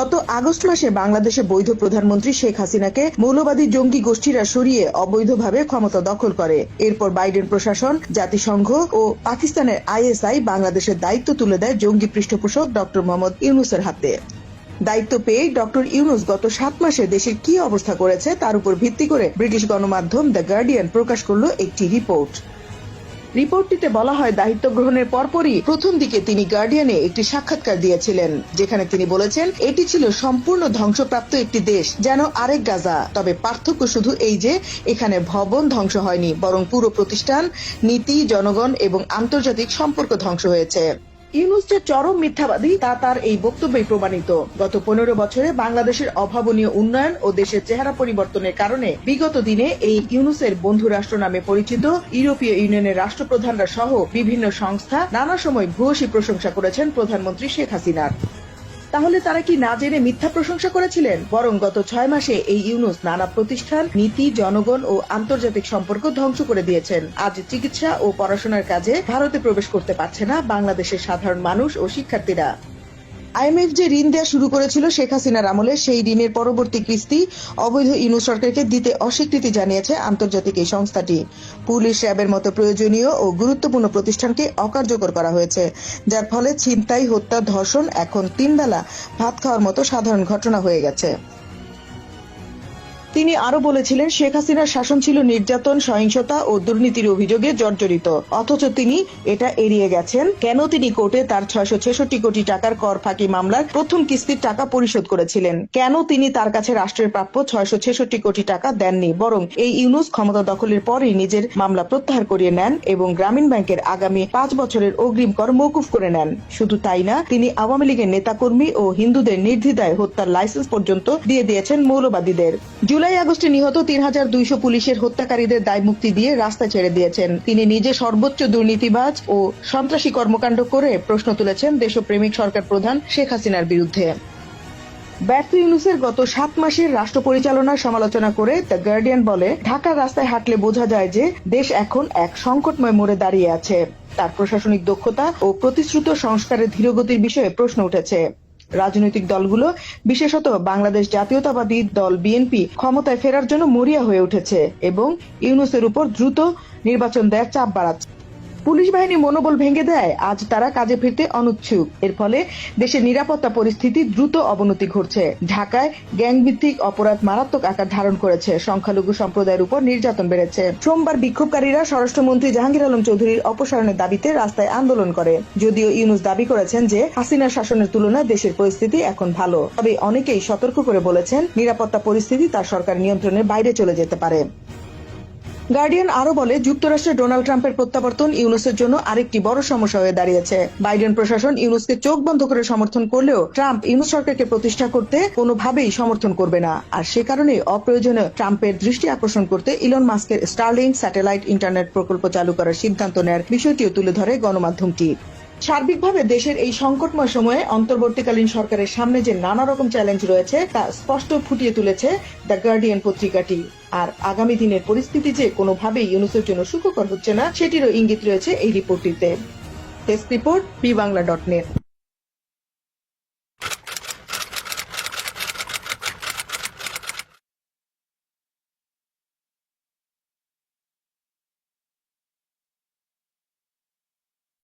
গত আগস্ট মাসে বাংলাদেশে বৈধ প্রধানমন্ত্রী শেখ হাসিনাকে মৌলবাদী জঙ্গি গোষ্ঠীরা সরিয়ে অবৈধভাবে ক্ষমতা দখল করে। এরপর বাইডেন প্রশাসন, জাতিসংঘ ও পাকিস্তানের আইএসআই বাংলাদেশের দায়িত্ব তুলে দেয় জঙ্গি পৃষ্ঠপোষক ডক্টর মোহাম্মদ ইউনুসের হাতে। দায়িত্ব পেয়ে ডক্টর ইউনুস গত সাত মাসে দেশের কি অবস্থা করেছে তার উপর ভিত্তি করে ব্রিটিশ গণমাধ্যম দ্য গার্ডিয়ান প্রকাশ করল একটি রিপোর্ট। রিপোর্টটিতে বলা হয়, দায়িত্ব গ্রহণের পরপরই প্রথম দিকে তিনি গার্ডিয়ানে একটি সাক্ষাৎকার দিয়েছিলেন, যেখানে তিনি বলেছেন, এটি ছিল সম্পূর্ণ ধ্বংসপ্রাপ্ত একটি দেশ, যেন আরেক গাজা। তবে পার্থক্য শুধু এই যে, এখানে ভবন ধ্বংস হয়নি, বরং পুরো প্রতিষ্ঠান, নীতি, জনগণ এবং আন্তর্জাতিক সম্পর্ক ধ্বংস হয়েছে। ইউনুস যে চরম মিথ্যাবাদী, তা তার এই বক্তব্যে প্রমাণিত। গত পনেরো বছরে বাংলাদেশের অভাবনীয় উন্নয়ন ও দেশের চেহারা পরিবর্তনের কারণে বিগত দিনে এই ইউনুসের বন্ধু রাষ্ট্র নামে পরিচিত ইউরোপীয় ইউনিয়নের রাষ্ট্রপ্রধানরা সহ বিভিন্ন সংস্থা নানা সময় ভূয়সী প্রশংসা করেছেন প্রধানমন্ত্রী শেখ হাসিনার। তাহলে তারা কি না জেনে মিথ্যা প্রশংসা করেছিলেন? বরং গত ছয় মাসে এই ইউনুস নানা প্রতিষ্ঠান, নীতি, জনগণ ও আন্তর্জাতিক সম্পর্ক ধ্বংস করে দিয়েছেন। আজ চিকিৎসা ও পড়াশোনার কাজে ভারতে প্রবেশ করতে পারছে না বাংলাদেশের সাধারণ মানুষ ও শিক্ষার্থীরা। আইএমএফ যে ঋণ দেওয়া শুরু করেছিল শেখ হাসিনার আমলে, সেই ঋণের পরবর্তী কিস্তি অবৈধ ইনু সরকারকে দিতে অস্বীকৃতি জানিয়েছে আন্তর্জাতিক এই সংস্থাটি। পুলিশ র্যাবের মতো প্রয়োজনীয় ও গুরুত্বপূর্ণ প্রতিষ্ঠানকে অকার্যকর করা হয়েছে, যার ফলে ছিনতাই, হত্যা, ধর্ষণ এখন তিনবেলা ভাত খাওয়ার মতো সাধারণ ঘটনা হয়ে গেছে। তিনি আরও বলেছিলেন, শেখ হাসিনার শাসন ছিল নির্যাতন, সহিংসতা ও দুর্নীতির অভিযোগে জর্জরিত। অথচ তিনি এটা এড়িয়ে গেছেন, কেন তিনি কোর্টে তার ছয়শো ছেষট্টি কোটি টাকার কর ফাঁকি মামলার প্রথম কিস্তির টাকা পরিশোধ করেছিলেন। কেন তিনি তার কাছে রাষ্ট্রের প্রাপ্য ছয়শো ছেষট্টি কোটি টাকা দেননি, বরং এই ইউনুস ক্ষমতা দখলের পরই নিজের মামলা প্রত্যাহার করিয়ে নেন এবং গ্রামীণ ব্যাংকের আগামী পাঁচ বছরের অগ্রিম কর মৌকুফ করে নেন। শুধু তাই না, তিনি আওয়ামী লীগের নেতাকর্মী ও হিন্দুদের নির্দ্বিধায় হত্যার লাইসেন্স পর্যন্ত দিয়ে দিয়েছেন মৌলবাদীদের। জুলাই আগস্টে নিহত তিন হাজার দুইশো পুলিশের হত্যাকারীদের দায় মুক্তি দিয়ে রাস্তা ছেড়ে দিয়েছেন। তিনি নিজে সর্বোচ্চ দুর্নীতিবাজ ও সন্ত্রাসী কর্মকাণ্ড করে প্রশ্ন তুলেছেন দেশপ্রেমিক সরকার প্রধান শেখ হাসিনার বিরুদ্ধে। ব্যর্থ ইউনুসের গত সাত মাসের রাষ্ট্র পরিচালনার সমালোচনা করে দ্য গার্ডিয়ান বলে, ঢাকার রাস্তায় হাঁটলে বোঝা যায় যে দেশ এখন এক সংকটময় মোড়ে দাঁড়িয়ে আছে। তার প্রশাসনিক দক্ষতা ও প্রতিশ্রুত সংস্কারের ধীরগতির বিষয়ে প্রশ্ন উঠেছে। রাজনৈতিক দলগুলো, বিশেষত বাংলাদেশ জাতীয়তাবাদী দল বিএনপি ক্ষমতায় ফেরার জন্য মরিয়া হয়ে উঠেছে এবং ইউনুসের উপর দ্রুত নির্বাচন দেয়ার চাপ বাড়াচ্ছে। পুলিশ বাহিনী মনোবল ভেঙে দেয়। আজ তারা কাজে ফিরতে অনুচ্ছুক। এর ফলে দেশের নিরাপত্তা পরিস্থিতি দ্রুত অবনতি ঘটছে। ঢাকায় গ্যাংভিত্তিক অপরাধ মারাত্মক আকার ধারণ করেছে। সংখ্যালঘু সম্প্রদায়ের উপর নির্যাতন বেড়েছে। সোমবার বিক্ষোভকারীরা স্বরাষ্ট্রমন্ত্রী জাহাঙ্গীর আলম চৌধুরীর অপসারণের দাবিতে রাস্তায় আন্দোলন করে। যদিও ইউনুস দাবি করেছেন যে, হাসিনার শাসনের তুলনায় দেশের পরিস্থিতি এখন ভালো। তবে অনেকেই সতর্ক করে বলেছেন, নিরাপত্তা পরিস্থিতি তার সরকার নিয়ন্ত্রণের বাইরে চলে যেতে পারে। গার্ডিয়ান আরও বলে যুক্তরাষ্ট্রের ডোনাল্ড ট্রাম্পের প্রত্যাবর্তন ইউনুসের জন্য আরেকটি বড় সমস্যা হয়ে দাঁড়িয়েছে। বাইডেন প্রশাসন ইউনুসকে চোখ বন্ধ করে সমর্থন করলেও ট্রাম্প ইউনুস সরকারকে প্রতিষ্ঠা করতে কোনোভাবেই সমর্থন করবে না। আর সে কারণে অপ্রয়োজনীয় ট্রাম্পের দৃষ্টি আকর্ষণ করতে ইলন মাস্কের স্টারলিং স্যাটেলাইট ইন্টারনেট প্রকল্প চালু করার সিদ্ধান্ত নেয়ার বিষয়টিও তুলে ধরে গণমাধ্যমটি। সার্বিকভাবে দেশের এই সংকটময় সময়ে অন্তর্বর্তীকালীন সরকারের সামনে যে নানা রকম চ্যালেঞ্জ রয়েছে, তা স্পষ্ট ফুটিয়ে তুলেছে দ্য গার্ডিয়ান পত্রিকাটি। আর আগামী দিনের পরিস্থিতি যে কোনোভাবেই ইউনুসের জন্য সুখকর হচ্ছে না, সেটিরও ইঙ্গিত রয়েছে এই রিপোর্টটিতে। Report B Bangla dot net